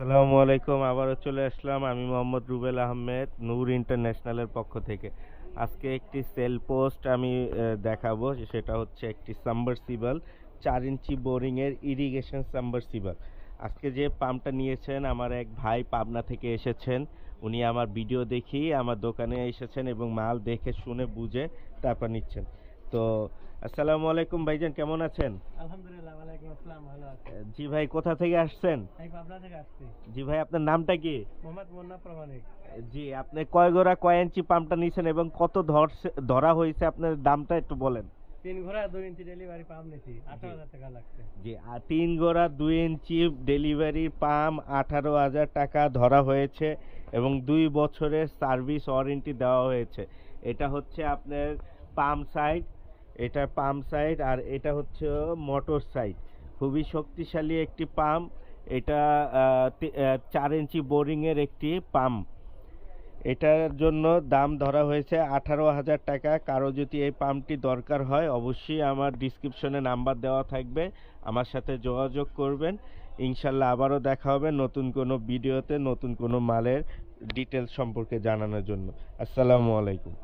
আসসালামু আলাইকুম, আবারও চলে আসলাম আমি মোহাম্মদ রুবেল আহমেদ, নূর ইন্টারন্যাশনালের পক্ষ থেকে। আজকে একটি সেল পোস্ট আমি দেখাবো, সেটা হচ্ছে একটি সাবমার্সিবল, চার ইঞ্চি বোরিংয়ের ইরিগেশন সাবমার্সিবল। আজকে যে পাম্পটা নিয়েছেন, আমার এক ভাই পাবনা থেকে এসেছেন। উনি আমার ভিডিও দেখেই আমার দোকানে এসেছেন এবং মাল দেখে শুনে বুঝে তারপর নিচ্ছেন। তো, আসসালামু আলাইকুম ভাইজান, কেমন আছেন? আসসালাম ভালো আছি। জি ভাই কোথা থেকে আসছেন? আমি পাবনা থেকে আসছি। জি ভাই আপনার নামটা কি? মোহাম্মদ মুন্না প্রমাণিক। জি আপনি কয় গোড়া কয় ইঞ্চি পাম্পটা নিয়েছেন এবং কত ধরা হয়েছে? আপনার দামটা একটু বলেন। তিন ঘোড়া দুই ইঞ্চি ডেলিভারি পাম নিছি। আঠারো হাজার টাকা লাগছে। জি আর তিন গোড়া দুই ইঞ্চি ডেলিভারি পাম্প আঠারো হাজার টাকা ধরা হয়েছে এবং দুই বছরের সার্ভিস ওয়ারেন্টি দেওয়া হয়েছে। এটা হচ্ছে আপনার পাম্প সাইড এটা পাম্প সাইড আর এটা হচ্ছে মোটর সাইড খুবই শক্তিশালী একটি পাম্প। এটা চার ইঞ্চি বোরিংয়ের একটি পাম্প। এটার জন্য দাম ধরা হয়েছে আঠারো হাজার টাকা। কারও যদি এই পাম্পটি দরকার হয়, অবশ্যই আমার ডিসক্রিপশনে নাম্বার দেওয়া থাকবে। আমার সাথে যোগাযোগ করবেন। ইনশাল্লাহ আবারও দেখা হবে নতুন কোনো ভিডিওতে, নতুন কোনো মালের ডিটেলস সম্পর্কে জানানোর জন্য। আসসালামু আলাইকুম।